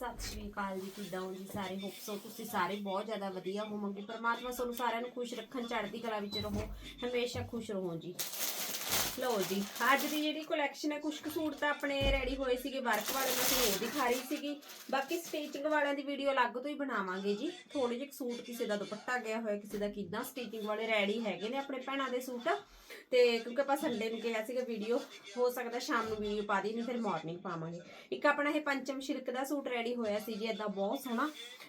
ਸਤਿ ਸ਼੍ਰੀ ਅਕਾਲ ਜੀ, ਕਿੱਦਾਂ ਹੋ ਜੀ ਸਾਰੇ? ਹੋਪ ਸੋ ਤੁਸੀਂ ਸਾਰੇ ਬਹੁਤ ਜ਼ਿਆਦਾ ਵਧੀਆ ਹੋਵੋਗੇ। ਪਰਮਾਤਮਾ ਤੁਹਾਨੂੰ ਸਾਰਿਆਂ ਨੂੰ ਖੁਸ਼ ਰੱਖਣ, ਚੜ੍ਹਦੀ ਕਲਾ ਵਿੱਚ ਰਹੋ। ਹਮੇਸ਼ਾ ਖੁਸ਼ ਰਹੋ ਜੀ। ਲਓ ਜੀ, ਅੱਜ ਦੀ ਜਿਹੜੀ ਕਲੈਕਸ਼ਨ ਹੈ ਕੁਝ ਕੁ ਸੂਟ ਤਾਂ ਆਪਣੇ ਰੈਡੀ ਹੋਏ ਸੀਗੇ ਵਰਕ ਵਾਲੇ ਮੈਂ ਤੁਹਾਨੂੰ ਉਹ ਦਿਖਾ ਰਹੀ ਸੀਗੀ। ਬਾਕੀ ਸਟੀਚਿੰਗ ਵਾਲਿਆਂ ਦੀ ਵੀਡੀਓ ਅਲੱਗ ਤੋਂ ਹੀ ਬਣਾਵਾਂਗੇ ਜੀ। ਥੋੜੇ ਜਿਹੇ ਸੂਟ, ਕਿਸੇ ਦਾ ਦੁਪੱਟਾ ਗਿਆ ਹੋਇਆ, ਕਿਸੇ ਦਾ ਕਿਦਾਂ ਸਟੀਚਿੰਗ ਵਾਲੇ ਰੈਡੀ ਹੈਗੇ ਨੇ ਆਪਣੇ ਭੈਣਾਂ ਦੇ ਸੂਟ। ਤੇ ਕਿਉਂਕਿ ਆਪਾਂ ਸੰਡੇ ਨੂੰ ਕਿਹਾ ਸੀਗਾ ਵੀਡੀਓ, ਹੋ ਸਕਦਾ ਸ਼ਾਮ ਨੂੰ ਵੀਡੀਓ ਪਾ ਦੀ ਨਹੀਂ ਫਿਰ ਮਾਰਨਿੰਗ ਪਾਵਾਂਗੇ। ਇੱਕ ਆਪਣਾ ਇਹ ਪੰਚਮ ਸ਼ਿਲਕ ਦਾ ਸੂਟ ਰੈਡੀ ਹੋਇਆ ਸੀ ਜੀ ਇਦਾਂ ਬਹੁਤ ਸੋਹਣਾ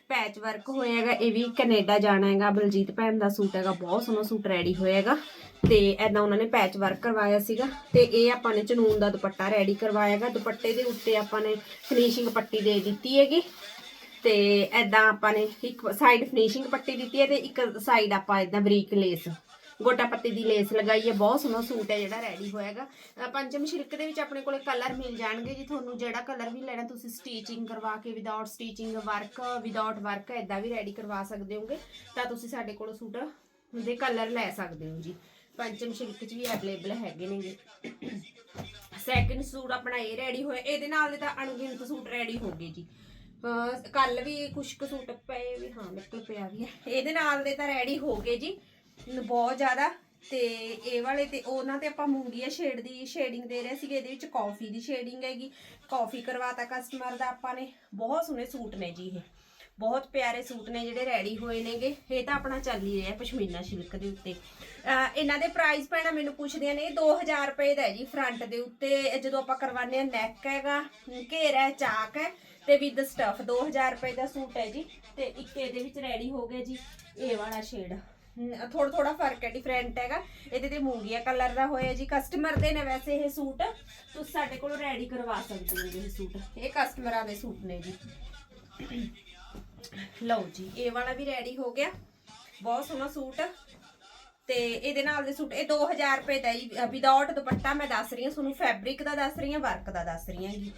ਪੈਚ ਵਰਕ ਹੋਇਆ ਹੈਗਾ, ਇਹ ਵੀ ਕੈਨੇਡਾ ਜਾਣਾ ਹੈਗਾ, ਬਲਜੀਤ ਭੈਣ ਦਾ ਸੂਟ ਹੈਗਾ, ਬਹੁਤ ਸੋਹਣਾ ਸੂਟ ਰੈਡੀ ਹੋਇਆ ਹੈਗਾ। ਤੇ ਐਦਾਂ ਉਹਨਾਂ ਨੇ ਪੈਚ ਵਰਕ ਕਰਵਾਇਆ ਸੀਗਾ, ਤੇ ਇਹ ਆਪਾਂ ਨੇ ਚਨੂਨ ਦਾ ਦੁਪੱਟਾ ਰੈਡੀ ਕਰਵਾਇਆ ਕਰਵਾਇਆਗਾ ਦੁਪੱਟੇ ਦੇ ਉੱਤੇ ਆਪਾਂ ਨੇ ਫਿਨਿਸ਼ਿੰਗ ਪੱਟੀ ਦੇ ਦਿੱਤੀ ਹੈਗੀ। ਤੇ ਐਦਾਂ ਆਪਾਂ ਨੇ ਇੱਕ ਸਾਈਡ ਫਿਨਿਸ਼ਿੰਗ ਪੱਟੀ ਦਿੱਤੀ ਹੈ ਤੇ ਇੱਕ ਸਾਈਡ ਆਪਾਂ ਐਦਾਂ ਬਰੀਕ ਲੇਸ ਗੋਟਾ ਪੱਤੀ ਦੀ ਲੇਸ ਲਗਾਈ ਹੈ ਬਹੁਤ ਸੋਹਣਾ ਸੂਟ ਹੈ ਜਿਹੜਾ ਰੈਡੀ ਹੋਇਆਗਾ। ਅ, ਪੰਚਮ ਸ਼ਿਲਕ ਦੇ ਵਿੱਚ ਆਪਣੇ ਕੋਲੇ ਕਲਰ ਮਿਲ ਜਾਣਗੇ ਜੀ ਤੁਹਾਨੂੰ ਜਿਹੜਾ ਕਲਰ ਵੀ ਲੈਣਾ ਤੁਸੀਂ ਸਟੀਚਿੰਗ ਕਰਵਾ ਕੇ without stitching work without work ਐਦਾਂ ਵੀ ਰੈਡੀ ਕਰਵਾ ਸਕਦੇ ਹੋਗੇ ਤਾਂ ਤੁਸੀਂ ਸਾਡੇ ਕੋਲੋਂ ਸੂਟ ਦੇ ਕਲਰ ਲੈ ਸਕਦੇ ਹੋ ਜੀ। ਪੰਚਮ ਸ਼ਿਲਕ ਚ ਵੀ ਅਵੇਲੇਬਲ ਹੈਗੇ ਨੇਗੇ ਸੈਕਿੰਡ ਸੂਟ ਆਪਣਾ ਇਹ ਰੈਡੀ ਹੋਇਆ ਇਹਦੇ ਨਾਲ ਦੇ ਤਾਂ ਅਣਗਿਣਤ ਸੂਟ ਰੈਡੀ ਹੋ ਗਏ ਜੀ। ਕੱਲ ਵੀ ਕੁਛ ਕੁ ਸੂਟ ਪਏ ਵੀ ਹਾਂ ਮੇਰੇ ਕੋਲ ਪਿਆ ਵੀ ਹੈ। ਇਹਦੇ ਨਾਲ ਦੇ ਤਾਂ ਰੈਡੀ ਹੋ ਗਏ ਜੀ। ਬਹੁਤ ਜ਼ਿਆਦਾ ਤੇ ਇਹ ਵਾਲੇ ਤੇ ਉਹਨਾਂ ਤੇ ਆਪਾਂ ਮੂੰਗੀਆ ਸ਼ੇਡ ਦੀ ਸ਼ੇਡਿੰਗ ਦੇ ਰਹੇ ਸੀਗੇ ਇਹਦੇ ਵਿੱਚ ਕਾਫੀ ਦੀ ਸ਼ੇਡਿੰਗ ਹੈਗੀ। ਕਾਫੀ ਕਰਵਾਤਾ ਕਸਟਮਰ ਦਾ ਆਪਾਂ ਨੇ। ਬਹੁਤ ਸੋਹਣੇ ਸੂਟ ਨੇ ਜੀ ਇਹ। ਬਹੁਤ ਪਿਆਰੇ ਸੂਟ ਨੇ ਜਿਹੜੇ ਰੈਡੀ ਹੋਏ ਨੇਗੇ। ਇਹ ਤਾਂ ਆਪਣਾ ਚੱਲ ਹੀ ਰਿਹਾ ਪਸ਼ਮੀਨਾ ਸਿਲਕ ਦੇ ਉੱਤੇ। ਇਹਨਾਂ ਦੇ ਪ੍ਰਾਈਸ ਪੈਣਾ ਮੈਨੂੰ ਪੁੱਛਦੀਆਂ ਨੇ ਇਹ 2000 ਰੁਪਏ ਦਾ ਹੈ ਜੀ ਫਰੰਟ ਦੇ ਉੱਤੇ। ਜਦੋਂ ਆਪਾਂ ਕਰਵਾਉਂਦੇ ਆ ਨੈਕ ਹੈਗਾ ਘੇਰਾ ਹੈ, ਚਾਕ ਹੈ ਤੇ ਵਿਦ ਸਟਫ 2000 ਰੁਪਏ ਦਾ ਸੂਟ ਹੈ ਜੀ। ਤੇ ਇੱਕ ਇਹਦੇ ਵਿੱਚ ਰੈਡੀ ਹੋ ਗਿਆ ਜੀ ਇਹ ਵਾਲਾ ਸ਼ੇਡ ਥੋੜਾ ਥੋੜਾ ਫ਼ਰਕ ਹੈ ਡਿਫਰੈਂਟ ਹੈਗਾ। ਇਹਦੇ ਤੇ ਮੂੰਗੀਆ ਕਲਰ ਦਾ ਹੋਇਆ ਜੀ। ਕਸਟਮਰ ਦੇ ਨੇ ਵੈਸੇ ਇਹ ਸੂਟ। ਤੁਸੀਂ ਸਾਡੇ ਕੋਲੋਂ ਰੈਡੀ ਕਰਵਾ ਸਕਦੇ ਹੋ ਇਹ ਸੂਟ। ਇਹ ਕਸਟਮਰਾਂ ਦੇ ਸੂਟ ਨੇ ਜੀ। ਲਓ ਜੀ, ਇਹ ਵਾਲਾ ਵੀ ਰੈਡੀ ਹੋ ਗਿਆ। ਬਹੁਤ ਸੋਹਣਾ ਸੂਟ। ਤੇ ਇਹਦੇ ਨਾਲ ਦੇ ਸੂਟ, ਇਹ 2000 ਰੁਪਏ ਦਾ ਜੀ। ਵਿਦਆਊਟ ਦੁਪੱਟਾ ਮੈਂ ਦੱਸ ਰਹੀ ਹਾਂ, ਤੁਹਾਨੂੰ ਫੈਬਰਿਕ ਦਾ ਦੱਸ ਰਹੀ ਹਾਂ ਵਰਕ ਦਾ ਦੱਸ ਰਹੀ ਹਾਂ ਜੀ।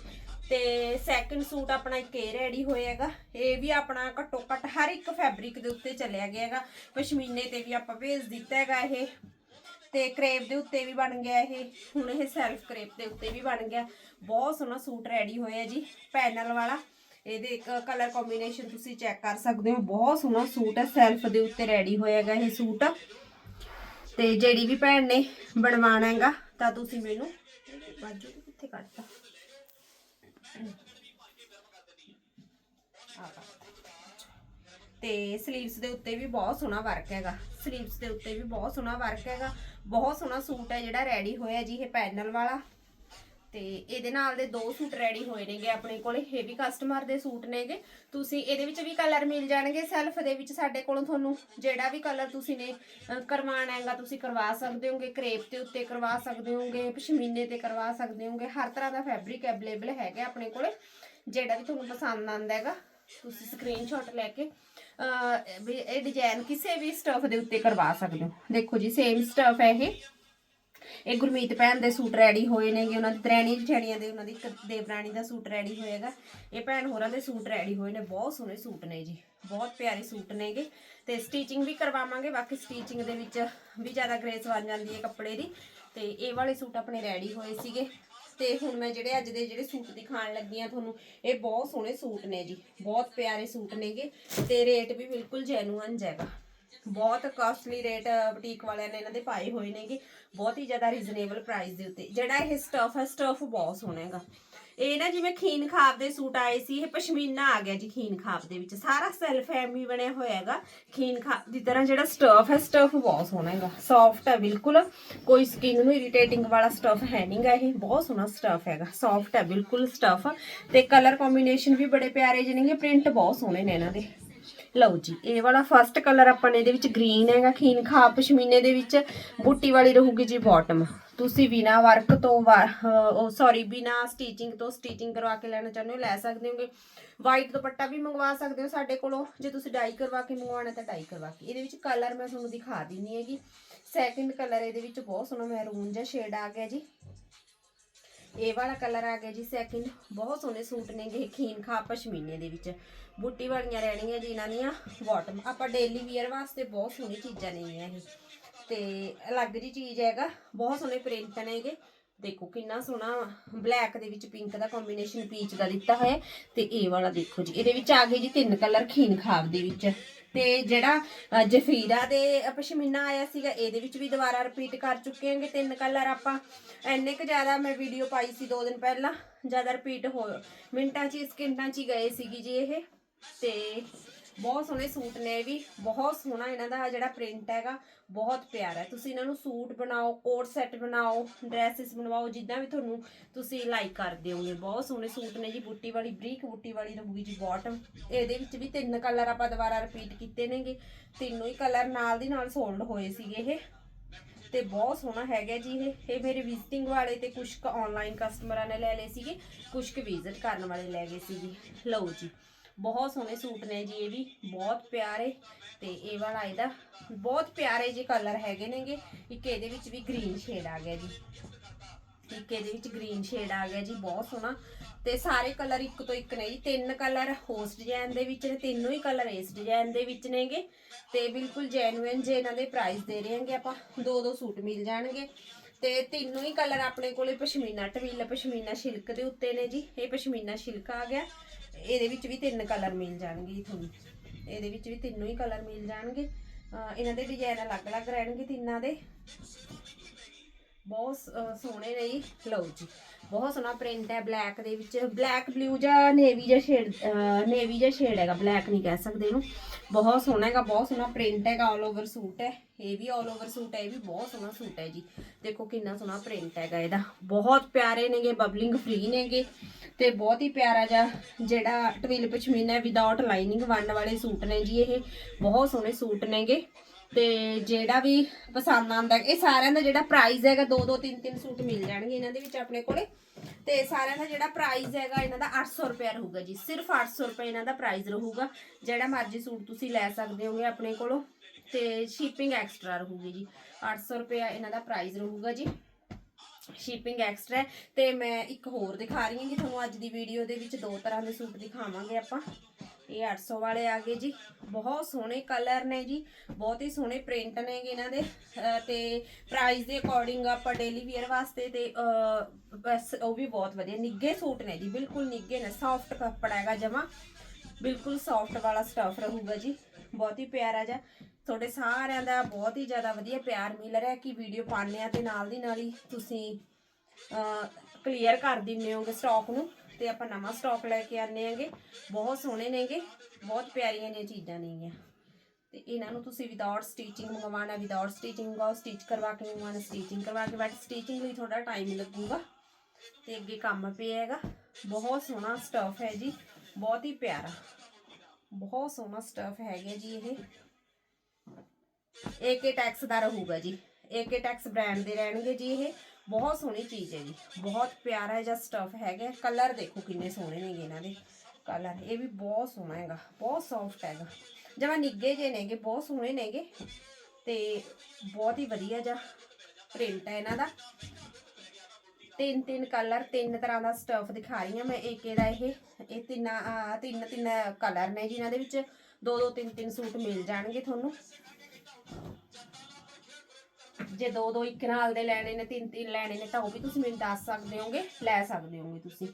ਤੇ ਸੈਕੰਡ ਸੂਟ ਆਪਣਾ ਇੱਕ ਇਹ ਰੈਡੀ ਹੋਏਗਾ ਇਹ ਵੀ ਆਪਣਾ ਘੱਟੋ ਘੱਟ ਹਰ ਇੱਕ ਫੈਬਰਿਕ ਦੇ ਉੱਤੇ ਚੱਲਿਆ ਗਿਆ ਹੈਗਾ। ਪਸ਼ਮੀਨੇ ਤੇ ਵੀ ਆਪਾਂ ਭੇਜ ਦਿੱਤਾ ਹੈਗਾ ਇਹ। ਤੇ ਕਰੇਪ ਦੇ ਉੱਤੇ ਵੀ ਬਣ ਗਿਆ ਇਹ। ਹੁਣ ਇਹ ਸੈਲਫ ਕਰੇਪ ਦੇ ਉੱਤੇ ਵੀ ਬਣ ਗਿਆ। ਬਹੁਤ ਸੋਹਣਾ ਸੂਟ ਰੈਡੀ ਹੋਇਆ ਜੀ ਪੈਨਲ ਵਾਲਾ। ਇਹਦੇ ਇੱਕ ਕਲਰ ਕੰਬੀਨੇਸ਼ਨ ਤੁਸੀਂ ਚੈੱਕ ਕਰ ਸਕਦੇ ਹੋ। ਬਹੁਤ ਸੋਹਣਾ ਸੂਟ ਹੈ ਸੈਲਫ ਦੇ ਉੱਤੇ ਰੈਡੀ ਹੋਇਆਗਾ ਇਹ ਸੂਟ ਤੇ ਜਿਹੜੀ ਵੀ ਭੈਣ ਨੇ ਬਣਵਾਣਾ ਹੈਗਾ, ਤਾਂ ਤੁਸੀਂ ਮੈਨੂੰ ਬਾਜੂ ਕਿੱਥੇ ਕੱਟਤਾ ਤੇ ਸਲੀਵਸ ਦੇ ਉੱਤੇ ਵੀ ਬਹੁਤ ਸੋਹਣਾ ਵਰਕ ਹੈਗਾ। ਸਲੀਵਸ ਦੇ ਉੱਤੇ ਵੀ ਬਹੁਤ ਸੋਹਣਾ ਵਰਕ ਹੈਗਾ। ਬਹੁਤ ਸੋਹਣਾ ਸੂਟ ਹੈ ਜਿਹੜਾ ਰੈਡੀ ਹੋਇਆ ਜੀ ਇਹ ਪੈਨਲ ਵਾਲਾ। ਤੇ ਇਹਦੇ ਨਾਲ ਦੇ ਦੋ ਸੂਟ ਰੈਡੀ ਹੋਏ ਨੇਗੇ ਆਪਣੇ ਕੋਲੇ। ਇਹ ਵੀ ਕਸਟਮਰ ਦੇ ਸੂਟ ਨੇਗੇ। ਤੁਸੀਂ ਇਹਦੇ ਵਿੱਚ ਵੀ ਕਲਰ ਮਿਲ ਜਾਣਗੇ। ਸੈਲਫ ਦੇ ਵਿੱਚ ਸਾਡੇ ਕੋਲੋਂ ਤੁਹਾਨੂੰ ਜਿਹੜਾ ਵੀ ਕਲਰ ਤੁਸੀਂ ਨੇ ਅਹ, ਕਰਵਾਉਣਾ ਹੈਗਾ ਤੁਸੀਂ ਕਰਵਾ ਸਕਦੇ ਹੋਗੇ। ਕਰੇਪ ਦੇ ਉੱਤੇ ਕਰਵਾ ਸਕਦੇ ਹੋਗੇ ਪਸ਼ਮੀਨੇ ਤੇ ਕਰਵਾ ਸਕਦੇ ਹੋਗੇ। ਹਰ ਤਰ੍ਹਾਂ ਦਾ ਫੈਬਰਿਕ ਅਵੇਲੇਬਲ ਹੈਗਾ ਆਪਣੇ ਕੋਲੇ। ਜਿਹੜਾ ਵੀ ਤੁਹਾਨੂੰ ਪਸੰਦ ਆਉਂਦਾ ਹੈਗਾ ਤੁਸੀਂ ਸਕਰੀਨਸ਼ਾਟ ਲੈ ਕੇ ਵੀ ਇਹ ਡਿਜ਼ਾਈਨ ਕਿਸੇ ਵੀ ਸਟਫ ਦੇ ਉੱਤੇ ਕਰਵਾ ਸਕਦੇ ਹੋ। ਦੇਖੋ ਜੀ ਸੇਮ ਸਟਫ ਹੈ ਇਹ। ਇਹ ਗੁਰਮੀਤ ਭੈਣ ਦੇ ਸੂਟ ਰੈਡੀ ਹੋਏ ਨੇਗੇ। ਉਹਨਾਂ ਦੀ ਦਰੈਣੀ ਜਠਾਣੀਆਂ ਦੇ, ਉਹਨਾਂ ਦੀ ਇੱਕ ਦੇਵਰਾਣੀ ਦਾ ਸੂਟ ਰੈਡੀ ਹੋਏਗਾ। ਇਹ ਭੈਣ ਹੋਰਾਂ ਦੇ ਸੂਟ ਰੈਡੀ ਹੋਏ ਨੇ। ਬਹੁਤ ਸੋਹਣੇ ਸੂਟ ਨੇ ਜੀ। ਬਹੁਤ ਪਿਆਰੇ ਸੂਟ ਨੇਗੇ। ਤੇ ਸਟੀਚਿੰਗ ਵੀ ਕਰਵਾਵਾਂਗੇ। ਬਾਕੀ ਸਟੀਚਿੰਗ ਦੇ ਵਿੱਚ ਵੀ ਜ਼ਿਆਦਾ ਗ੍ਰੇਸ ਬਣ ਜਾਂਦੀ ਹੈ ਕੱਪੜੇ ਦੀ। ਤੇ ਇਹ ਵਾਲੇ ਸੂਟ ਆਪਣੇ ਰੈਡੀ ਹੋਏ ਸੀਗੇ। ਤੇ ਹੁਣ ਮੈਂ ਜਿਹੜੇ ਅੱਜ ਦੇ ਜਿਹੜੇ ਸੂਟ ਦਿਖਾਉਣ ਲੱਗੀ ਆ ਤੁਹਾਨੂੰ, ਇਹ ਬਹੁਤ ਸੋਹਣੇ ਸੂਟ ਨੇ ਜੀ, ਬਹੁਤ ਪਿਆਰੇ ਸੂਟ ਨੇਗੇ ਤੇ ਰੇਟ ਵੀ ਬਿਲਕੁਲ ਜੈਨੂਅਨ ਹੈਗਾ ਬਹੁਤ ਕਾਸਟਲੀ ਰੇਟ ਬੁਟੀਕ ਵਾਲਿਆਂ ਨੇ ਇਹਨਾਂ ਦੇ ਪਾਏ ਹੋਏ ਨੇਗੇ, ਬਹੁਤ ਹੀ ਜ਼ਿਆਦਾ ਰੀਜ਼ਨੇਬਲ ਪ੍ਰਾਈਸ ਦੇ ਉੱਤੇ। ਜਿਹੜਾ ਇਹ ਸਟਫ ਹੈ ਸਟਫ ਬਹੁਤ ਸੋਹਣਾ ਹੈਗਾ। ਇਹ ਨਾ ਜਿਵੇਂ ਖੀਨ ਖਾਬ ਦੇ ਸੂਟ ਆਏ ਸੀ, ਇਹ ਪਸ਼ਮੀਨਾ ਆ ਗਿਆ ਜੀ ਖੀਨ ਖਾਬ ਦੇ ਵਿੱਚ। ਸਾਰਾ ਸੈਲਫ ਐਮੀ ਬਣਿਆ ਹੋਇਆ ਹੈਗਾ। ਖੀਨ ਖਾਬ ਦੀ ਤਰ੍ਹਾਂ ਜਿਹੜਾ ਸਟਫ ਹੈ ਸਟਫ ਬਹੁਤ ਸੋਹਣਾ ਹੈਗਾ। ਸੌਫਟ ਹੈ ਬਿਲਕੁਲ। ਕੋਈ ਸਕਿਨ ਨੂੰ ਇਰੀਟੇਟਿੰਗ ਵਾਲਾ ਸਟਫ ਹੈ ਨਹੀਂਗਾ ਇਹ। ਬਹੁਤ ਸੋਹਣਾ ਸਟਫ ਹੈਗਾ। ਸੌਫਟ ਹੈ ਬਿਲਕੁਲ ਸਟਫ ਤੇ ਕਲਰ ਕੰਬੀਨੇਸ਼ਨ ਵੀ ਬੜੇ ਪਿਆਰੇ ਜਿਹੇ ਪ੍ਰਿੰਟ ਬਹੁਤ ਸੋਹਣੇ ਨੇ ਇਹਨਾਂ ਦੇ। ਲਓ ਜੀ, ਇਹ ਵਾਲਾ ਫਰਸਟ ਕਲਰ ਆਪਾਂ ਨੇ ਇਹਦੇ ਵਿੱਚ ਗ੍ਰੀਨ ਹੈਗਾ। ਖੀਨ ਖਾ ਪਸ਼ਮੀਨੇ ਦੇ ਵਿੱਚ। ਬੂਟੀ ਵਾਲੀ ਰਹੂਗੀ ਜੀ ਬਾਟਮ ਤੁਸੀਂ ਬਿਨਾ ਵਰਕ ਤੋਂ ਵਾ- ਉਹ ਸੌਰੀ ਬਿਨਾ ਸਟੀਚਿੰਗ ਤੋਂ ਸਟੀਚਿੰਗ ਕਰਵਾ ਕੇ ਲੈਣਾ ਚਾਹੁੰਦੇ ਹੋ, ਲੈ ਸਕਦੇ ਹੋਗੇ। ਵਾਈਟ ਦੁਪੱਟਾ ਵੀ ਮੰਗਵਾ ਸਕਦੇ ਹੋ ਸਾਡੇ ਕੋਲੋਂ। ਜੇ ਤੁਸੀਂ ਡਾਈ ਕਰਵਾ ਕੇ ਮੰਗਵਾਉਣਾ ਤਾਂ ਡਾਈ ਕਰਵਾ ਕੇ। ਇਹਦੇ ਵਿੱਚ ਕਲਰ ਮੈਂ ਤੁਹਾਨੂੰ ਦਿਖਾ ਦਿੰਨੀ ਹੈਗੀ। ਸੈਕਿੰਡ ਕਲਰ ਇਹਦੇ ਵਿੱਚ ਬਹੁਤ ਸੋਹਣਾ ਮਹਿਰੂਨ ਜਿਹਾ ਸ਼ੇਡ ਆ ਗਿਆ ਜੀ। ਇਹ ਵਾਲਾ ਕਲਰ ਆ ਗਿਆ ਜੀ ਸੈਕਿੰਡ ਬਹੁਤ ਸੋਹਣੇ ਸੂਟ ਨੇਗੇ ਖੀਨ ਖਾ ਪਸ਼ਮੀਨੇ ਦੇ ਵਿੱਚ। ਬੂਟੀ ਵਾਲੀਆਂ ਰਹਿਣੀਆਂ ਜੀ ਇਹਨਾਂ ਦੀਆਂ। ਬਾਟਮ ਆਪਾਂ ਡੇਲੀ ਵੀਅਰ ਵਾਸਤੇ ਬਹੁਤ ਸੋਹਣੀ ਚੀਜ਼ਾਂ ਨੇਗੀਆਂ ਇਹ। ਤੇ ਅਲੱਗ ਜੀ ਚੀਜ਼ ਹੈਗਾ। ਬਹੁਤ ਸੋਹਣੇ ਪ੍ਰਿੰਟ ਨੇਗੇ। ਦੇਖੋ ਕਿੰਨਾ ਸੋਹਣਾ ਬਲੈਕ ਦੇ ਵਿੱਚ ਪਿੰਕ ਦਾ ਕੰਬੀਨੇਸ਼ਨ ਪੀਚ ਦਾ ਦਿੱਤਾ ਹੋਇਆ ਤੇ ਇਹ ਵਾਲਾ ਦੇਖੋ ਜੀ। ਇਹਦੇ ਵਿੱਚ ਆ ਗਏ ਜੀ ਤਿੰਨ ਕਲਰ ਖੀਨ ਖਾਬ ਦੇ ਵਿੱਚ। ਤੇ ਜਿਹੜਾ ਜਫੀਰਾ ਦੇ ਪਸ਼ਮੀਨਾ ਆਇਆ ਸੀਗਾ ਇਹਦੇ ਵਿੱਚ ਵੀ ਦੁਬਾਰਾ ਰਿਪੀਟ ਕਰ ਚੁੱਕੇ ਹਾਂਗੇ ਤਿੰਨ ਕਲਰ ਆਪਾਂ। ਇੰਨੇ ਕੁ ਜ਼ਿਆਦਾ ਮੈਂ ਵੀਡੀਓ ਪਾਈ ਸੀ ਦੋ ਦਿਨ ਪਹਿਲਾਂ। ਜ਼ਿਆਦਾ ਰਿਪੀਟ ਹੋ ਮਿੰਟਾਂ 'ਚ ਹੀ, ਸਕਿੰਟਾਂ 'ਚ ਹੀ ਗਏ ਸੀਗੀ ਜੀ ਇਹ। ਤੇ ਬਹੁਤ ਸੋਹਣੇ ਸੂਟ ਨੇ ਇਹ ਵੀ, ਬਹੁਤ ਸੋਹਣਾ ਇਹਨਾਂ ਦਾ ਜਿਹੜਾ ਪ੍ਰਿੰਟ ਹੈਗਾ, ਬਹੁਤ ਪਿਆਰਾ ਹੈ। ਤੁਸੀਂ ਇਹਨਾਂ ਨੂੰ ਸੂਟ ਬਣਾਓ ਕੋਟ ਸੈੱਟ ਬਣਾਓ ਡਰੈਸਸ ਬਣਵਾਓ, ਜਿੱਦਾਂ ਵੀ ਤੁਹਾਨੂੰ ਤੁਸੀਂ ਲਾਈਕ ਕਰਦੇ ਹੋਗੇ ਬਹੁਤ ਸੋਹਣੇ ਸੂਟ ਨੇ ਜੀ, ਬੁੱਟੀ ਵਾਲੀ, ਬਰੀਕ ਬੁੱਟੀ ਵਾਲੀ ਰਹੂਗੀ ਜੀ ਬਾਟਮ ਇਹਦੇ ਵਿੱਚ ਵੀ ਤਿੰਨ ਕਲਰ ਆਪਾਂ ਦੁਬਾਰਾ ਰਿਪੀਟ ਕੀਤੇ ਨੇਗੇ। ਤਿੰਨੋਂ ਹੀ ਕਲਰ ਨਾਲ ਦੀ ਨਾਲ ਸੋਲਡ ਹੋਏ ਸੀਗੇ ਇਹ। ਤੇ ਬਹੁਤ ਸੋਹਣਾ ਹੈਗਾ ਜੀ ਇਹ। ਇਹ ਮੇਰੇ ਵਿਜ਼ਿਟਿੰਗ ਵਾਲੇ ਤੇ ਕੁਝ ਕੁ ਆਨਲਾਈਨ ਕਸਟਮਰਾਂ ਨੇ ਲੈ ਲਏ ਸੀਗੇ। ਕੁਝ ਕੁ ਵਿਜ਼ਿਟ ਕਰਨ ਵਾਲੇ ਲੈ ਗਏ ਸੀਗੇ। ਲਓ ਜੀ। ਬਹੁਤ ਸੋਹਣੇ ਸੂਟ ਨੇ ਜੀ ਇਹ ਵੀ, ਬਹੁਤ ਪਿਆਰੇ ਤੇ ਇਹ ਵਾਲਾ ਇਹਦਾ ਬਹੁਤ ਪਿਆਰੇ ਜੇ ਕਲਰ ਹੈਗੇ ਨੇਗੇ। ਇੱਕ ਇਹਦੇ ਵਿੱਚ ਵੀ ਗ੍ਰੀਨ ਸ਼ੇਡ ਆ ਗਿਆ ਜੀ। ਇੱਕ ਇਹਦੇ ਵਿੱਚ ਗ੍ਰੀਨ ਸ਼ੇਡ ਆ ਗਿਆ ਜੀ, ਬਹੁਤ ਸੋਹਣਾ। ਤੇ ਸਾਰੇ ਕਲਰ ਇੱਕ ਤੋਂ ਇੱਕ ਨੇ ਜੀ। ਤਿੰਨ ਕਲਰ ਹੋਸ ਡਿਜ਼ਾਈਨ ਦੇ ਵਿੱਚ ਨੇ, ਤਿੰਨੋਂ ਹੀ ਕਲਰ ਇਸ ਡਿਜ਼ਾਈਨ ਦੇ ਵਿੱਚ ਨੇਗੇ। ਤੇ ਬਿਲਕੁਲ ਜੈਨੂਇਨ ਜੇ ਇਹਨਾਂ ਦੇ ਪ੍ਰਾਈਸ ਦੇ ਰਹੇ ਹਾਂਗੇ ਆਪਾਂ, ਦੋ ਦੋ ਸੂਟ ਮਿਲ ਜਾਣਗੇ। ਤੇ ਤਿੰਨੋਂ ਹੀ ਕਲਰ ਆਪਣੇ ਕੋਲੇ ਪਸ਼ਮੀਨਾ ਟਵੀਲ ਪਸ਼ਮੀਨਾ ਸ਼ਿਲਕ ਦੇ ਉੱਤੇ ਨੇ ਜੀ। ਇਹ ਪਸ਼ਮੀਨਾ ਸ਼ਿਲਕ ਆ ਗਿਆ। ਇਹਦੇ ਵਿੱਚ ਵੀ ਤਿੰਨ ਕਲਰ ਮਿਲ ਜਾਣਗੇ ਤੁਹਾਨੂੰ। ਇਹਦੇ ਵਿੱਚ ਵੀ ਤਿੰਨੋਂ ਹੀ ਕਲਰ ਮਿਲ ਜਾਣਗੇ। ਇਹਨਾਂ ਦੇ ਡਿਜ਼ਾਈਨ ਅਲੱਗ-ਅਲੱਗ ਰਹਿਣਗੇ ਤਿੰਨਾਂ ਦੇ। ਬਹੁਤ ਅਹ, ਸੋਹਣੇ ਨੇ ਜੀ। ਲਓ ਜੀ ਬਹੁਤ ਸੋਹਣਾ ਪ੍ਰਿੰਟ ਹੈ ਬਲੈਕ ਦੇ ਵਿੱਚ। ਬਲੈਕ ਬਲੂ ਜਾਂ ਨੇਵੀ ਜਾਂ ਸ਼ੇਡ ਨੇਵੀ ਜਾਂ ਸ਼ੇਡ ਹੈਗਾ ਬਲੈਕ ਨਹੀਂ ਕਹਿ ਸਕਦੇ ਇਹਨੂੰ। ਬਹੁਤ ਸੋਹਣਾ ਹੈਗਾ ਬਹੁਤ ਸੋਹਣਾ ਪ੍ਰਿੰਟ ਹੈਗਾ ਆਲ ਓਵਰ ਸੂਟ ਹੈ। ਇਹ ਵੀ ਆਲ ਓਵਰ ਸੂਟ ਹੈ ਇਹ ਵੀ ਬਹੁਤ ਸੋਹਣਾ ਸੂਟ ਹੈ ਜੀ। ਦੇਖੋ ਕਿੰਨਾ ਸੋਹਣਾ ਪ੍ਰਿੰਟ ਹੈਗਾ ਇਹਦਾ। ਬਹੁਤ ਪਿਆਰੇ ਨੇਗੇ ਬਬਲਿੰਗ ਫ੍ਰੀ ਨੇਗੇ। ਤੇ ਬਹੁਤ ਹੀ ਪਿਆਰਾ ਜਿਹਾ ਜਿਹੜਾ twill pashmina without lining one ਵਾਲੇ ਸੂਟ ਨੇ ਜੀ ਇਹ। ਬਹੁਤ ਸੋਹਣੇ ਸੂਟ ਨੇਗੇ। ਤੇ ਜਿਹੜਾ ਵੀ ਪਸੰਦ ਆਉਂਦਾ, ਇਹ ਸਾਰਿਆਂ ਦਾ ਜਿਹੜਾ ਪ੍ਰਾਈਸ ਹੈਗਾ, ਦੋ ਦੋ, ਤਿੰਨ ਤਿੰਨ ਸੂਟ ਮਿਲ ਜਾਣਗੇ ਇਹਨਾਂ ਦੇ ਵਿੱਚ ਆਪਣੇ ਕੋਲੇ। ਤੇ ਸਾਰਿਆਂ ਦਾ ਜਿਹੜਾ ਪ੍ਰਾਈਸ ਹੈਗਾ, ਇਹਨਾਂ ਦਾ 800 ਰੁਪਏ ਰਹੂਗਾ ਜੀ। ਸਿਰਫ 800 ਰੁਪਏ ਇਹਨਾਂ ਦਾ ਪ੍ਰਾਈਸ ਰਹੂਗਾ। ਜਿਹੜਾ ਮਰਜ਼ੀ ਸੂਟ ਤੁਸੀਂ ਲੈ ਸਕਦੇ ਹੋਗੇ ਆਪਣੇ ਕੋਲੋਂ। ਤੇ ਸ਼ਿਪਿੰਗ ਐਕਸਟਰਾ ਰਹੂਗੀ ਜੀ। 800 ਰੁਪਏ ਇਹਨਾਂ ਦਾ ਪ੍ਰਾਈਸ ਰਹੂਗਾ ਜੀ। ਸ਼ਿਪਿੰਗ ਐਕਸਟਰਾ ਤੇ ਮੈਂ ਇੱਕ ਹੋਰ ਦਿਖਾ ਰਹੀ ਹਾਂ ਕਿ ਤੁਹਾਨੂੰ ਅੱਜ ਦੀ ਵੀਡੀਓ ਦੇ ਵਿੱਚ ਦੋ ਤਰ੍ਹਾਂ ਦੇ ਸੂਟ ਦਿਖਾਵਾਂਗੇ ਆਪਾਂ। ਇਹ 800 ਵਾਲੇ ਆ ਗਏ ਜੀ। ਬਹੁਤ ਸੋਹਣੇ ਕਲਰ ਨੇ ਜੀ। ਬਹੁਤ ਹੀ ਸੋਹਣੇ ਪ੍ਰਿੰਟ ਨੇਗੇ ਇਹਨਾਂ ਦੇ। ਅਹ ਤੇ ਪ੍ਰਾਈਸ ਦੇ ਅਕੋਰਡਿੰਗ ਆਪਾਂ ਡੇਲੀ ਵੇਅਰ ਵਾਸਤੇ ਤੇ ਬਸ ਉਹ ਵੀ ਬਹੁਤ ਵਧੀਆ। ਨਿੱਗੇ ਸੂਟ ਨੇ ਜੀ, ਬਿਲਕੁਲ ਨਿੱਗੇ ਨੇ। ਸੌਫਟ ਕੱਪੜਾ ਹੈਗਾ ਜਮਾ। ਬਿਲਕੁਲ ਸੌਫਟ ਵਾਲਾ ਸਟਫ ਰਹੂਗਾ ਜੀ। ਬਹੁਤ ਹੀ ਪਿਆਰਾ ਜਿਹਾ। ਤੁਹਾਡੇ ਸਾਰਿਆਂ ਦਾ ਬਹੁਤ ਹੀ ਜ਼ਿਆਦਾ ਵਧੀਆ ਪਿਆਰ ਮਿਲ ਰਿਹਾ ਕਿ ਵੀਡੀਓ ਪਾਉਂਦੇ ਆ ਤੇ ਨਾਲ ਦੀ ਨਾਲ ਹੀ ਤੁਸੀਂ ਕਲੀਅਰ ਕਰ ਦਿੰਦੇ ਹੋਗੇ ਸਟਾਕ ਨੂੰ। ਤੇ ਆਪਾਂ ਨਵਾਂ ਸਟਾਕ ਲੈ ਕੇ ਆਨੇ ਆਂਗੇ ਬਹੁਤ ਸੋਹਣੇ ਨੇਗੇ, ਬਹੁਤ ਪਿਆਰੀਆਂ ਨੇ ਚੀਜ਼ਾਂ ਨੇਗੀਆਂ। ਤੇ ਇਹਨਾਂ ਨੂੰ ਤੁਸੀਂ ਵਿਦਆਊਟ ਸਟਿਚਿੰਗ ਮੰਗਵਾਉਣਾ ਵਿਦਆਊਟ ਸਟਿਚਿੰਗ ਮੰਗਵਾਓ ਸਟਿਚ ਕਰਵਾ ਕੇ ਮੰਗਵਾਉਣਾ ਸਟਿਚਿੰਗ ਕਰਵਾ ਕੇ ਬਟ ਸਟਿਚਿੰਗ ਲਈ ਥੋੜਾ ਟਾਈਮ ਲੱਗੂਗਾ। ਤੇ ਅੱਗੇ ਕੰਮ ਪਿਆ ਹੈਗਾ। ਬਹੁਤ ਸੋਹਣਾ ਸਟਫ ਹੈ ਜੀ, ਬਹੁਤ ਹੀ ਪਿਆਰਾ। ਬਹੁਤ ਸੋਹਣਾ ਸਟਫ ਹੈਗਾ ਜੀ ਇਹ। ਏਕੇ ਟੈਕਸ ਦਾ ਰਹੂਗਾ ਜੀ। ਏਕੇ ਟੈਕਸ ਬ੍ਰਾਂਡ ਦੇ ਰਹਿਣਗੇ ਜੀ ਇਹ। ਬਹੁਤ ਸੋਹਣੀ ਚੀਜ਼ ਹੈ ਜੀ। ਬਹੁਤ ਪਿਆਰਾ ਜਿਹਾ ਸਟਫ ਹੈਗਾ। ਕਲਰ ਦੇਖੋ ਕਿੰਨੇ ਸੋਹਣੇ ਨੇਗੇ ਇਹਨਾਂ ਦੇ। ਕਲਰ ਇਹ ਵੀ ਬਹੁਤ ਸੋਹਣਾ ਹੈਗਾ। ਬਹੁਤ ਸੌਫਟ ਹੈਗਾ। ਜਮਾ ਨਿੱਗੇ ਜੇ ਨੇਗੇ ਬਹੁਤ ਸੋਹਣੇ ਨੇਗੇ ਤੇ ਬਹੁਤ ਹੀ ਵਧੀਆ ਜਿਹਾ ਪ੍ਰਿੰਟ ਹੈ ਇਹਨਾਂ ਦਾ। ਤਿੰਨ ਤਿੰਨ ਕਲਰ ਤਿੰਨ ਤਰ੍ਹਾਂ ਦਾ ਸਟਫ ਦਿਖਾ ਰਹੀ ਹਾਂ ਮੈਂ। ਇੱਕ ਇਹਦਾ ਇਹ ਇਹ ਤਿੰਨਾਂ ਤਿੰਨ ਤਿੰਨ ਕਲਰ ਨੇ ਜੀ ਇਹਨਾਂ ਦੇ ਵਿੱਚ। ਦੋ ਦੋ ਤਿੰਨ ਤਿੰਨ ਸੂਟ ਮਿਲ ਜਾਣਗੇ ਤੁਹਾਨੂੰ। ਜੇ ਦੋ ਦੋ ਇੱਕ ਨਾਲ ਦੇ ਲੈਣੇ ਨੇ, ਤਿੰਨ ਤਿੰਨ ਲੈਣੇ ਨੇ, ਤਾਂ ਉਹ ਵੀ ਤੁਸੀਂ ਮੈਨੂੰ ਦੱਸ ਸਕਦੇ ਹੋਗੇ, ਲੈ ਸਕਦੇ ਹੋਗੇ ਤੁਸੀਂ।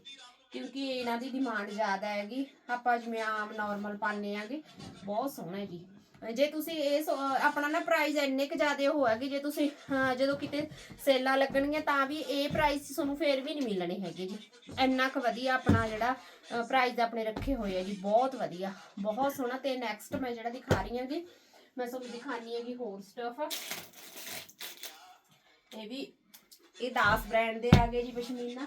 ਕਿਉਂਕਿ ਇਹਨਾਂ ਦੀ ਡਿਮਾਂਡ ਜ਼ਿਆਦਾ ਹੈਗੀ। ਆਪਾਂ ਜਿਵੇਂ ਆਮ ਨਾਰਮਲ ਪਾਣੇ ਆਗੇ, ਬਹੁਤ ਸੋਹਣਾ ਜੀ। ਜੇ ਤੁਸੀਂ ਇਹ ਸੋ- ਆਪਣਾ ਨਾ ਪ੍ਰਾਈਸ ਇੰਨੇ ਜ਼ਿਆਦਾ ਜ਼ਿਆਦੇ ਹੋਏਗੀ ਜੇ ਤੁਸੀਂ ਜਦੋਂ ਕਿਤੇ ਸੇਲਾਂ ਲੱਗਣਗੀਆਂ, ਤਾਂ ਵੀ ਇਹ ਪ੍ਰਾਈਸ ਤੁਹਾਨੂੰ ਫੇਰ ਵੀ ਨਹੀਂ ਮਿਲਣੇ ਹੈਗੇ ਜੀ। ਇੰਨਾ ਕੁ ਵਧੀਆ ਆਪਣਾ ਜਿਹੜਾ ਪ੍ਰਾਈਸ ਆਪਣੇ ਰੱਖੇ ਹੋਏ ਆ ਜੀ, ਬਹੁਤ ਵਧੀਆ। ਬਹੁਤ ਸੋਹਣਾ ਤੇ ਨੈਕਸਟ ਮੈਂ ਜਿਹੜਾ ਦਿਖਾ ਰਹੀ ਹਾਂ ਹਾਂਗੀ ਮੈਂ ਤੁਹਾਨੂੰ ਦਿਖਾਣੀ ਹੈਗੀ ਹੋਰ ਸਟਫ ਇਹ ਵੀ, ਇਹ ਦਾਸ ਬ੍ਰਾਂਡ ਦੇ ਆ ਗਏ ਜੀ ਪਸ਼ਮੀਨਾ।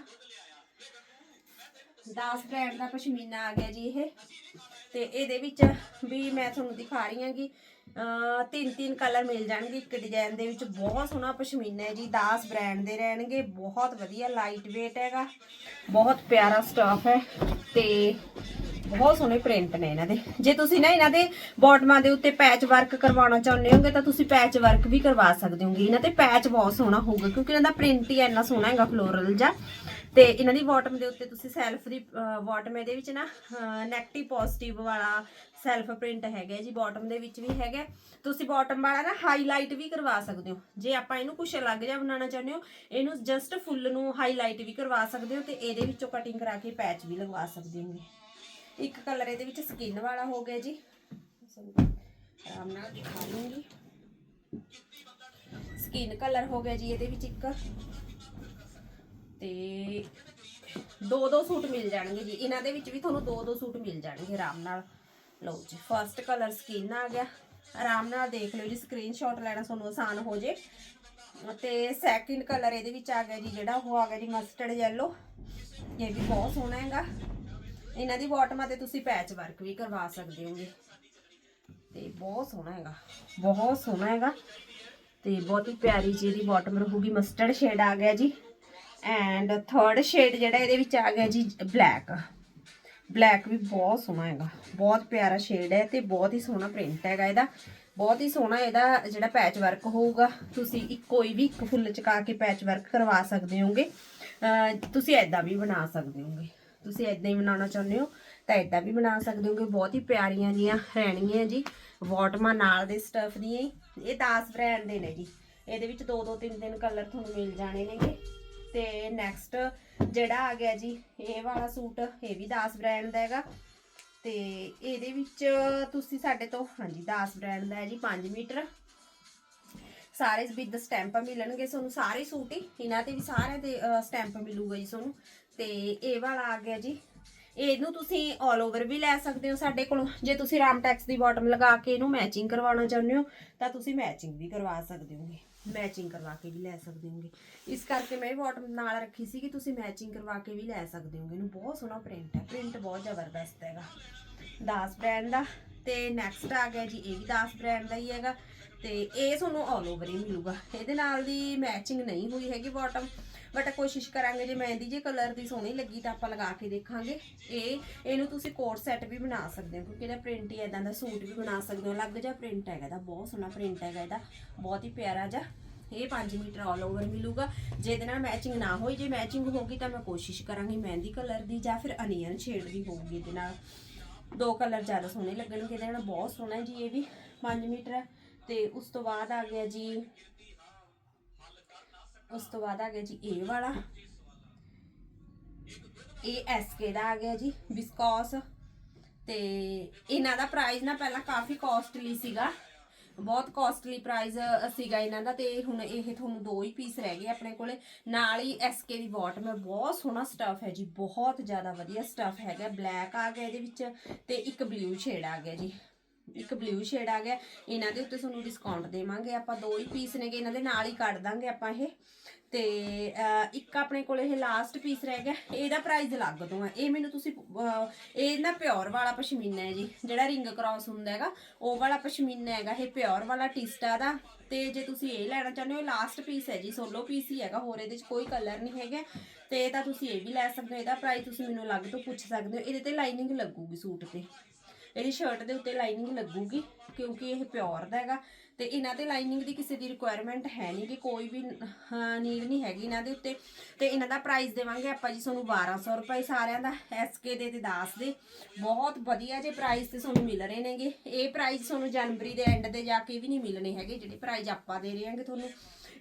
ਦਾਸ ਬ੍ਰਾਂਡ ਦਾ ਪਸ਼ਮੀਨਾ ਆ ਗਿਆ ਜੀ ਇਹ। ਤੇ ਇਹਦੇ ਵਿੱਚ ਵੀ ਮੈਂ ਤੁਹਾਨੂੰ ਦਿਖਾ ਰਹੀ ਹਾਂ ਕਿ ਤਿੰਨ ਤਿੰਨ ਕਲਰ ਮਿਲ ਜਾਣਗੇ। ਇੱਕ ਡਿਜ਼ਾਈਨ ਦੇ ਵਿੱਚ ਬਹੁਤ ਸੋਹਣਾ ਪਸ਼ਮੀਨਾ ਹੈ ਜੀ। ਦਾਸ ਬ੍ਰਾਂਡ ਦੇ ਰਹਿਣਗੇ। ਬਹੁਤ ਵਧੀਆ ਲਾਈਟ weight ਹੈਗਾ। ਬਹੁਤ ਪਿਆਰਾ ਸਟਾਫ ਹੈ। ਤੇ ਬਹੁਤ ਸੋਹਣੇ ਪ੍ਰਿੰਟ ਨੇ ਇਹਨਾਂ ਦੇ। ਜੇ ਤੁਸੀਂ ਨਾ ਇਹਨਾਂ ਦੇ ਬਾਟਮਾਂ ਦੇ ਉੱਤੇ ਪੈਚ ਵਰਕ ਕਰਵਾਉਣਾ ਚਾਹੁੰਦੇ ਹੋਗੇ, ਤਾਂ ਤੁਸੀਂ ਪੈਚ ਵਰਕ ਵੀ ਕਰਵਾ ਸਕਦੇ ਹੋਗੇ। ਇਹਨਾਂ ਤੇ ਪੈਚ ਬਹੁਤ ਸੋਹਣਾ ਹੋਊਗਾ, ਕਿਉਂਕਿ ਇਹਨਾਂ ਦਾ ਪ੍ਰਿੰਟ ਹੀ ਇੰਨਾ ਸੋਹਣਾ ਹੈਗਾ ਫਲੋਰਲ ਜਿਹਾ। ਤੇ ਇਹਨਾਂ ਦੀ ਬਾਟਮ ਦੇ ਉੱਤੇ ਤੁਸੀਂ ਸੈਲਫ ਦੀ ਬਾਟਮ ਇਹਦੇ ਵਿੱਚ ਨਾ ਨੈਗੇਟਿਵ ਪੋਜ਼ਿਟਿਵ ਵਾਲਾ ਸੈਲਫ ਪ੍ਰਿੰਟ ਹੈਗਾ ਜੀ ਬਾਟਮ ਦੇ ਵਿੱਚ ਵੀ ਹੈਗਾ। ਤੁਸੀਂ ਬਾਟਮ ਵਾਲਾ ਨਾ ਹਾਈਲਾਈਟ ਵੀ ਕਰਵਾ ਸਕਦੇ ਹੋ। ਜੇ ਆਪਾਂ ਇਹਨੂੰ ਕੁਛ ਅਲੱਗ ਜਿਹਾ ਬਣਾਉਣਾ ਚਾਹੁੰਦੇ ਹੋ, ਇਹਨੂੰ ਜਸਟ ਫੁੱਲ ਨੂੰ ਹਾਈਲਾਈਟ ਵੀ ਕਰਵਾ ਸਕਦੇ ਹੋ ਤੇ ਇਹਦੇ ਵਿੱਚੋਂ ਕਟਿੰਗ ਕਰਾ ਕੇ ਪੈਚ ਵੀ ਲਗਵਾ ਸਕਦੇ ਹੋ ਇੱਕ ਕਲਰ ਇਹਦੇ ਵਿੱਚ ਸਕਿਨ ਵਾਲਾ ਹੋ ਗਿਆ ਜੀ। ਆਰਾਮ ਨਾਲ ਦਿਖਾ ਲੂੰਗੀ ਸਕਿਨ ਕਲਰ ਹੋ ਗਿਆ ਜੀ ਇਹਦੇ ਵਿੱਚ ਇੱਕ। ਤੇ ਦੋ ਦੋ ਸੂਟ ਮਿਲ ਜਾਣਗੇ ਜੀ। ਇਹਨਾਂ ਦੇ ਵਿੱਚ ਵੀ ਤੁਹਾਨੂੰ ਦੋ ਦੋ ਸੂਟ ਮਿਲ ਜਾਣਗੇ ਆਰਾਮ ਨਾਲ। ਲਓ ਜੀ ਫਰਸਟ ਕਲਰ ਸਕਿਨ ਆ ਗਿਆ। ਆਰਾਮ ਨਾਲ ਦੇਖ ਲਿਓ ਜੀ ਸਕਰੀਨਸ਼ਾਟ ਲੈਣਾ ਤੁਹਾਨੂੰ ਆਸਾਨ ਹੋ ਜੇ। ਤੇ ਸੈਕਿੰਡ ਕਲਰ ਇਹਦੇ ਵਿੱਚ ਆ ਗਿਆ ਜੀ, ਜਿਹੜਾ ਉਹ ਆ ਗਿਆ ਜੀ ਮਸਟਰਡ ਯੈਲੋ ਇਹ ਵੀ ਬਹੁਤ ਸੋਹਣਾ ਹੈਗਾ। ਇਹਨਾਂ ਦੀ ਬਾਟਮਾਂ ਤੇ ਤੁਸੀਂ ਪੈਚ ਵਰਕ ਵੀ ਕਰਵਾ ਸਕਦੇ ਹੋਗੇ। ਤੇ ਬਹੁਤ ਸੋਹਣਾ ਹੈਗਾ। ਬਹੁਤ ਸੋਹਣਾ ਹੈਗਾ। ਤੇ ਬਹੁਤ ਹੀ ਪਿਆਰੀ ਜੀ ਇਹਦੀ ਬਾਟਮ ਰਹੂਗੀ। ਮਸਟਰਡ ਸ਼ੇਡ ਆ ਗਿਆ ਜੀ। ਐਂਡ ਥਰਡ ਸ਼ੇਡ ਜਿਹੜਾ ਇਹਦੇ ਵਿੱਚ ਆ ਗਿਆ ਜੀ ਬਲੈਕ ਬਲੈਕ ਵੀ ਬਹੁਤ ਸੋਹਣਾ ਹੈਗਾ। ਬਹੁਤ ਪਿਆਰਾ ਸ਼ੇਡ ਹੈ ਤੇ ਬਹੁਤ ਹੀ ਸੋਹਣਾ ਪ੍ਰਿੰਟ ਹੈਗਾ ਇਹਦਾ। ਬਹੁਤ ਹੀ ਸੋਹਣਾ ਇਹਦਾ ਜਿਹੜਾ ਪੈਚ ਵਰਕ ਹੋਊਗਾ। ਤੁਸੀਂ ਇੱਕ ਕੋਈ ਵੀ ਇੱਕ ਫੁੱਲ ਚਕਾ ਕੇ ਪੈਚ ਵਰਕ ਕਰਵਾ ਸਕਦੇ ਹੋਗੇ। ਤੁਸੀਂ ਐਦਾਂ ਵੀ ਬਣਾ ਸਕਦੇ ਹੋਗੇ। ਤੁਸੀਂ ਐਦਾਂ ਹੀ ਬਣਾਉਣਾ ਚਾਹੁੰਦੇ ਹੋ, ਤਾਂ ਐਦਾਂ ਵੀ ਬਣਾ ਸਕਦੇ ਹੋ ਕਿ ਬਹੁਤ ਹੀ ਪਿਆਰੀਆਂ ਜੀਆਂ ਰਹਿਣਗੀਆਂ ਜੀ ਬਾਟਮਾਂ ਨਾਲ ਦੇ ਸਟਫ ਦੀਆਂ ਹੀ, ਇਹ ਦਾਸ ਬ੍ਰਾਂਡ ਦੇ ਨੇ ਜੀ। ਇਹਦੇ ਵਿੱਚ ਦੋ ਦੋ ਤਿੰਨ ਤਿੰਨ ਕਲਰ ਤੁਹਾਨੂੰ ਮਿਲ ਜਾਣੇ ਨੇਗੇ। ਤੇ ਨੈਕਸਟ ਜਿਹੜਾ ਆ ਗਿਆ ਜੀ, ਇਹ ਵਾਲਾ ਸੂਟ, ਇਹ ਵੀ ਦਾਸ ਬ੍ਰਾਂਡ ਦਾ ਹੈਗਾ। ਤੇ ਇਹਦੇ ਵਿੱਚ ਤੁਸੀਂ ਸਾਡੇ ਤੋਂ, ਹਾਂਜੀ, ਦਾਸ ਬ੍ਰਾਂਡ ਦਾ ਹੈ ਜੀ 5 ਮੀਟਰ। ਸਾਰੇ ਵਿਦ ਸਟੈਂਪ ਮਿਲਣਗੇ ਤੁਹਾਨੂੰ ਸਾਰੇ ਸੂਟ ਹੀ, ਇਹਨਾਂ ਤੇ ਵੀ ਸਾਰੇ ਤੇ ਸਟੈਂਪ ਮਿਲੂਗਾ ਜੀ ਤੁਹਾਨੂੰ। ਤੇ ਇਹ ਵਾਲਾ ਆ ਗਿਆ ਜੀ। ਇਹਨੂੰ ਤੁਸੀਂ 올 ਓਵਰ ਵੀ ਲੈ ਸਕਦੇ ਹੋ ਸਾਡੇ ਕੋਲੋਂ। ਜੇ ਤੁਸੀਂ ਰਾਮਟੈਕਸ ਦੀ ਬਾਟਮ ਲਗਾ ਕੇ ਇਹਨੂੰ ਮੈਚਿੰਗ ਕਰਵਾਉਣਾ ਚਾਹੁੰਦੇ ਹੋ, ਤਾਂ ਤੁਸੀਂ ਮੈਚਿੰਗ ਵੀ ਕਰਵਾ ਸਕਦੇ ਹੋਗੇ। ਮੈਚਿੰਗ ਕਰਵਾ ਕੇ ਵੀ ਲੈ ਸਕਦੇ ਹੋਗੇ। ਇਸ ਕਰਕੇ ਮੈਂ ਇਹ ਬਾਟਮ ਨਾਲ ਰੱਖੀ ਸੀ ਕਿ ਤੁਸੀਂ ਮੈਚਿੰਗ ਕਰਵਾ ਕੇ ਵੀ ਲੈ ਸਕਦੇ ਹੋਗੇ। ਇਹਨੂੰ ਬਹੁਤ ਸੋਹਣਾ ਪ੍ਰਿੰਟ ਹੈ। ਪ੍ਰਿੰਟ ਬਹੁਤ ਜ਼ਬਰਦਸਤ ਹੈਗਾ। ਦਾਸ ਬ੍ਰਾਂਡ ਦਾ। ਤੇ ਨੈਕਸਟ ਆ ਗਿਆ ਜੀ, ਇਹ ਵੀ ਦਾਸ ਬ੍ਰਾਂਡ ਦਾ ਹੀ ਹੈਗਾ। ਤੇ ਇਹ ਤੁਹਾਨੂੰ ਆਲ ਓਵਰ ਹੀ ਮਿਲੂਗਾ। ਇਹਦੇ ਨਾਲ ਦੀ ਮੈਚਿੰਗ ਨਹੀਂ ਹੋਈ ਹੈਗੀ ਬਾਟਮ ਬਟ ਕੋਸ਼ਿਸ਼ ਕਰਾਂਗੇ ਜੇ ਮਹਿੰਦੀ ਜੇ ਕਲਰ ਦੀ ਸੋਹਣੀ ਲੱਗੀ ਤਾਂ ਆਪਾਂ ਲਗਾ ਕੇ ਦੇਖਾਂਗੇ। ਇਹ, ਇਹਨੂੰ ਤੁਸੀਂ ਕੋਟ ਸੈੱਟ ਵੀ ਬਣਾ ਸਕਦੇ ਹੋ, ਕਿਉਂਕਿ ਇਹਦਾ ਪ੍ਰਿੰਟ ਹੀ ਇਦਾਂ ਦਾ ਸੂਟ ਵੀ ਬਣਾ ਸਕਦੇ ਹੋ। ਅਲੱਗ ਜਿਹਾ ਪ੍ਰਿੰਟ ਹੈਗਾ ਇਹਦਾ, ਬਹੁਤ ਸੋਹਣਾ ਪ੍ਰਿੰਟ ਹੈਗਾ ਇਹਦਾ, ਬਹੁਤ ਹੀ ਪਿਆਰਾ ਜਿਹਾ। ਇਹ 5 ਮੀਟਰ ਆਲ ਓਵਰ ਮਿਲੂਗਾ। ਜੇ ਇਹਦੇ ਨਾਲ ਮੈਚਿੰਗ ਨਾ ਹੋਈ, ਜੇ ਮੈਚਿੰਗ ਹੋਗੀ ਤਾਂ ਮੈਂ ਕੋਸ਼ਿਸ਼ ਕਰਾਂਗੀ ਮਹਿੰਦੀ ਕਲਰ ਦੀ ਜਾਂ ਫਿਰ ਅਨੀਅਨ ਸ਼ੇਡ ਦੀ ਹੋਊਗੀ ਇਹਦੇ ਨਾਲ। ਦੋ ਕਲਰ ਜ਼ਿਆਦਾ ਸੋਹਣੇ ਲੱਗਣਗੇ, ਇਹਦੇ ਨਾਲ ਬਹੁਤ ਸੋਹਣਾ ਜੀ ਇਹ ਵੀ 5 ਮੀਟਰ ਹੈ। ਤੇ ਉਸ ਤੋਂ ਬਾਅਦ ਆ ਗਿਆ ਜੀ, ਉਸ ਤੋਂ ਬਾਅਦ ਆ ਗਿਆ ਜੀ ਇਹ ਵਾਲਾ। ਇਹ ਐਸਕੇ ਦਾ ਆ ਗਿਆ ਜੀ ਵਿਸਕੋਸ ਤੇ ਇਹਨਾਂ ਦਾ ਪ੍ਰਾਈਸ ਨਾ ਪਹਿਲਾਂ ਕਾਫੀ ਕਾਸਟਲੀ ਸੀਗਾ। ਬਹੁਤ ਕਾਸਟਲੀ ਪ੍ਰਾਈਸ ਸੀਗਾ ਇਹਨਾਂ ਦਾ ਤੇ ਹੁਣ ਇਹ ਤੁਹਾਨੂੰ ਦੋ ਹੀ ਪੀਸ ਰਹਿ ਗਏ ਆਪਣੇ ਕੋਲੇ। ਨਾਲ ਹੀ ਐਸਕੇ ਦੀ ਬਾਟਮ ਹੈ ਬਹੁਤ ਸੋਹਣਾ ਸਟਫ ਹੈ ਜੀ, ਬਹੁਤ ਜ਼ਿਆਦਾ ਵਧੀਆ ਸਟਫ ਹੈਗਾ। ਬਲੈਕ ਆ ਗਿਆ ਇਹਦੇ ਵਿੱਚ ਤੇ ਇੱਕ ਬਲੂ ਸ਼ੇਡ ਆ ਗਿਆ ਜੀ। ਇੱਕ ਬਲੂ ਸ਼ੇਡ ਆ ਗਿਆ। ਇਹਨਾਂ ਦੇ ਉੱਤੇ ਤੁਹਾਨੂੰ ਡਿਸਕਾਊਂਟ ਦੇਵਾਂਗੇ। ਆਪਾਂ ਦੋ ਹੀ ਪੀਸ ਨੇਗੇ, ਇਹਨਾਂ ਦੇ ਨਾਲ ਹੀ ਕੱਢ ਦਾਂਗੇ ਆਪਾਂ ਇਹ। ਤੇ ਇੱਕ ਆਪਣੇ ਕੋਲ ਇਹ ਲਾਸਟ ਪੀਸ ਰਹਿ ਗਿਆ। ਇਹਦਾ ਪ੍ਰਾਈਸ ਅਲੱਗ ਤੋਂ ਹੈ ਇਹ ਮੈਨੂੰ ਤੁਸੀਂ ਇਹ ਨਾ ਪਿਓਰ ਵਾਲਾ ਪਸ਼ਮੀਨਾ ਹੈ ਜੀ। ਜਿਹੜਾ ਰਿੰਗ ਕ੍ਰਾਸ ਹੁੰਦਾ ਹੈਗਾ, ਉਹ ਵਾਲਾ ਪਸ਼ਮੀਨਾ ਹੈਗਾ। ਇਹ ਪਿਓਰ ਵਾਲਾ ਟਿਸਟਾ ਦਾ ਤੇ ਜੇ ਤੁਸੀਂ ਇਹ ਲੈਣਾ ਚਾਹੁੰਦੇ ਹੋ ਲਾਸਟ ਪੀਸ ਹੈ ਜੀ। ਸੋਲੋ ਪੀਸ ਹੀ ਹੈਗਾ। ਹੋਰ ਇਹਦੇ 'ਚ ਕੋਈ ਕਲਰ ਨਹੀਂ ਹੈਗਾ। ਤੇ ਤਾਂ ਤੁਸੀਂ ਇਹ ਵੀ ਲੈ ਸਕਦੇ ਹੋ। ਇਹਦਾ ਪ੍ਰਾਈਸ ਤੁਸੀਂ ਮੈਨੂੰ ਅਲੱਗ ਤੋਂ ਪੁੱਛ ਸਕਦੇ ਹੋ। ਇਹਦੇ ਤੇ ਲਾਈਨਿੰਗ ਲੱਗੂਗੀ ਸੂਟ ਤੇ। ਇਹਦੀ ਸ਼ਰਟ ਦੇ ਉੱਤੇ ਲਾਈਨਿੰਗ ਲੱਗੂਗੀ, ਕਿਉਂਕਿ ਇਹ ਪਿਓਰ ਦਾ ਹੈਗਾ। ਤੇ ਇਹਨਾਂ ਤੇ ਲਾਈਨਿੰਗ ਦੀ ਕਿਸੇ ਦੀ ਰਿਕੁਆਇਰਮੈਂਟ ਹੈ ਨਹੀਂ ਕਿ ਕੋਈ ਵੀ ਨੀਡ ਨਹੀਂ ਹੈਗੀ ਇਹਨਾਂ ਦੇ ਉੱਤੇ। ਤੇ ਇਹਨਾਂ ਦਾ ਪ੍ਰਾਈਸ ਦੇਵਾਂਗੇ ਆਪਾਂ ਜੀ ਤੁਹਾਨੂੰ 1200 ਰੁਪਏ ਸਾਰਿਆਂ ਦਾ ਐਸਕੇ ਦੇ ਤੇ ਦਾਸ ਦੇ। ਬਹੁਤ ਵਧੀਆ ਜੇ ਪ੍ਰਾਈਸ ਤੇ ਤੁਹਾਨੂੰ ਮਿਲ ਰਹੇ ਨੇਗੇ। ਇਹ ਪ੍ਰਾਈਸ ਤੁਹਾਨੂੰ ਜਨਵਰੀ ਦੇ ਐਂਡ ਤੇ ਜਾ ਕੇ ਵੀ ਨਹੀਂ ਮਿਲਣੇ ਹੈਗੇ, ਜਿਹੜੇ ਪ੍ਰਾਈਸ ਆਪਾਂ ਦੇ ਰਹੇ ਹਾਂਗੇ ਤੁਹਾਨੂੰ।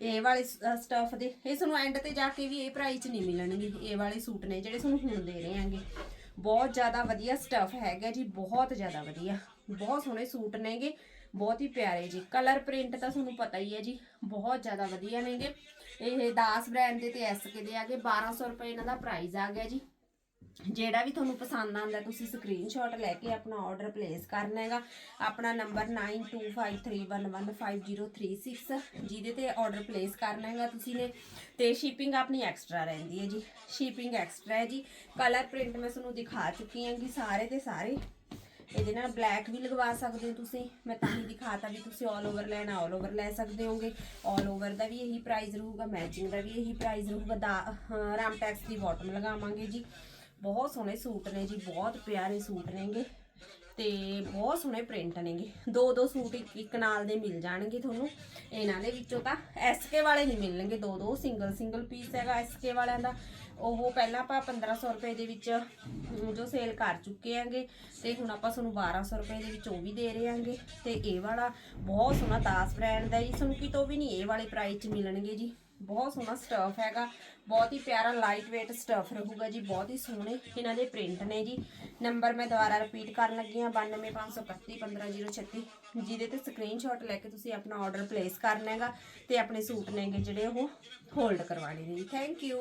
ਇਹ ਵਾਲੇ ਸਟਫ ਦੇ। ਇਹ ਤੁਹਾਨੂੰ ਐਂਡ ਤੇ ਜਾ ਕੇ ਵੀ ਇਹ ਪ੍ਰਾਈਸ ਨਹੀਂ ਮਿਲਣਗੇ। ਇਹ ਵਾਲੇ ਸੂਟ ਨੇ ਜਿਹੜੇ ਤੁਹਾਨੂੰ ਹੁਣ ਦੇ ਰਹੇ ਹਾਂਗੇ। ਬਹੁਤ ਜ਼ਿਆਦਾ ਵਧੀਆ ਸਟਫ ਹੈਗਾ ਜੀ, ਬਹੁਤ ਜ਼ਿਆਦਾ ਵਧੀਆ। ਬਹੁਤ ਸੋਹਣੇ ਸੂਟ ਨੇਗੇ, ਬਹੁਤ ਹੀ ਪਿਆਰੇ ਜੀ। ਕਲਰ ਪ੍ਰਿੰਟ ਤਾਂ ਤੁਹਾਨੂੰ ਪਤਾ ਹੀ ਹੈ ਜੀ, ਬਹੁਤ ਜ਼ਿਆਦਾ ਵਧੀਆ ਨੇਗੇ। ਇਹ ਦਾਸ ਬ੍ਰਾਂਡ ਦੇ ਤੇ ਐਸਕੇ ਦੇ ਆਗੇ 1200 ਰੁਪਏ ਇਹਨਾਂ ਦਾ ਪ੍ਰਾਈਸ ਆ ਗਿਆ ਜੀ। ਜਿਹੜਾ ਵੀ ਤੁਹਾਨੂੰ ਪਸੰਦ ਆਉਂਦਾ ਤੁਸੀਂ ਸਕਰੀਨਸ਼ਾਟ ਲੈ ਕੇ ਆਪਣਾ ਆਰਡਰ ਪਲੇਸ ਕਰਨਾ ਹੈਗਾ ਆਪਣਾ ਨੰਬਰ 9253115036 ਜਿਹਦੇ ਤੇ ਆਰਡਰ ਪਲੇਸ ਕਰਨਾ ਹੈਗਾ ਤੁਸੀਂ ਨੇ ਤੇ ਸ਼ਿਪਿੰਗ ਆਪਣੀ ਐਕਸਟਰਾ ਰਹਿੰਦੀ ਹੈ ਜੀ ਸ਼ਿਪਿੰਗ ਐਕਸਟਰਾ ਹੈ ਜੀ ਕਲਰ ਪ੍ਰਿੰਟ ਮੈਂ ਤੁਹਾਨੂੰ ਦਿਖਾ ਚੁੱਕੀ ਹਾਂ ਕਿ ਸਾਰੇ ਦੇ ਸਾਰੇ ਇਹਦੇ ਨਾਲ ਬਲੈਕ ਵੀ ਲਗਵਾ ਸਕਦੇ ਹੋ ਤੁਸੀਂ ਮੈਂ ਤਾਂ ਹੀ ਦਿਖਾਤਾ ਵੀ ਤੁਸੀਂ 올 ਓਵਰ ਲੈਣਾ 올 ਓਵਰ ਲੈ ਸਕਦੇ ਹੋਗੇ 올 ਓਵਰ ਦਾ ਵੀ ਇਹੀ ਪ੍ਰਾਈਸ ਰਹੂਗਾ ਮੈਚਿੰਗ ਦਾ ਵੀ ਇਹੀ ਪ੍ਰਾਈਸ ਰਹੂਗਾ ਦਾ ਹਾਂ, ਰਾਮਟੈਕਸ ਦੀ ਬਾਟਮ ਲਗਾਵਾਂਗੇ ਜੀ ਬਹੁਤ ਸੋਹਣੇ ਸੂਟ ਨੇ ਜੀ, ਬਹੁਤ ਪਿਆਰੇ ਸੂਟ ਨੇਗੇ ਤੇ ਬਹੁਤ ਸੋਹਣੇ ਪ੍ਰਿੰਟ ਨੇਗੇ। ਦੋ ਦੋ ਸੂਟ ਇੱਕ ਇੱਕ ਨਾਲ ਦੇ ਮਿਲ ਜਾਣਗੇ ਤੁਹਾਨੂੰ। ਇਹਨਾਂ ਦੇ ਵਿੱਚੋਂ ਤਾਂ ਐਸਕੇ ਵਾਲੇ ਨਹੀਂ ਮਿਲਣਗੇ। ਦੋ ਦੋ ਸਿੰਗਲ ਸਿੰਗਲ ਪੀਸ ਹੈਗਾ ਐਸਕੇ ਵਾਲਿਆਂ ਦਾ। ਉਹ ਪਹਿਲਾਂ ਆਪਾਂ 1500 ਰੁਪਏ ਦੇ ਵਿੱਚ ਜੋ ਸੇਲ ਕਰ ਚੁੱਕੇ ਆਂਗੇ ਤੇ ਹੁਣ ਆਪਾਂ ਤੁਹਾਨੂੰ 1200 ਰੁਪਏ ਦੇ ਵਿੱਚ ਉਹ ਵੀ ਦੇ ਰਹੇ ਆਂਗੇ ਤੇ ਇਹ ਵਾਲਾ ਬਹੁਤ ਸੋਹਣਾ ਦਾਸ ਬ੍ਰਾਂਡ ਦਾ ਜੀ। ਤੁਹਾਨੂੰ ਕਿਤੋਂ ਵੀ ਨਹੀਂ ਇਹ ਵਾਲੇ ਪ੍ਰਾਈਸ 'ਚ ਮਿਲਣਗੇ ਜੀ। ਬਹੁਤ ਸੋਹਣਾ ਸਟਫ ਹੈਗਾ। ਬਹੁਤ ਹੀ ਪਿਆਰਾ ਲਾਈਟ weight ਸਟਫ ਰਹੂਗਾ ਜੀ, ਬਹੁਤ ਹੀ ਸੋਹਣੇ ਇਹਨਾਂ ਦੇ ਪ੍ਰਿੰਟ ਨੇ ਜੀ। ਨੰਬਰ ਮੈਂ ਦੁਬਾਰਾ ਰਿਪੀਟ ਕਰਨ ਲੱਗੀ ਹਾਂ 9253315036 ਜਿਹਦੇ ਤੇ ਸਕਰੀਨਸ਼ਾਟ ਲੈ ਕੇ ਤੁਸੀਂ ਆਪਣਾ ਆਰਡਰ ਪਲੇਸ ਕਰਨਾ ਹੈਗਾ ਤੇ ਆਪਣੇ ਸੂਟ ਨੇਗੇ ਜਿਹੜੇ ਉਹ ਹੋਲਡ ਕਰਵਾਣੇ ਨੇ ਜੀ। Thank you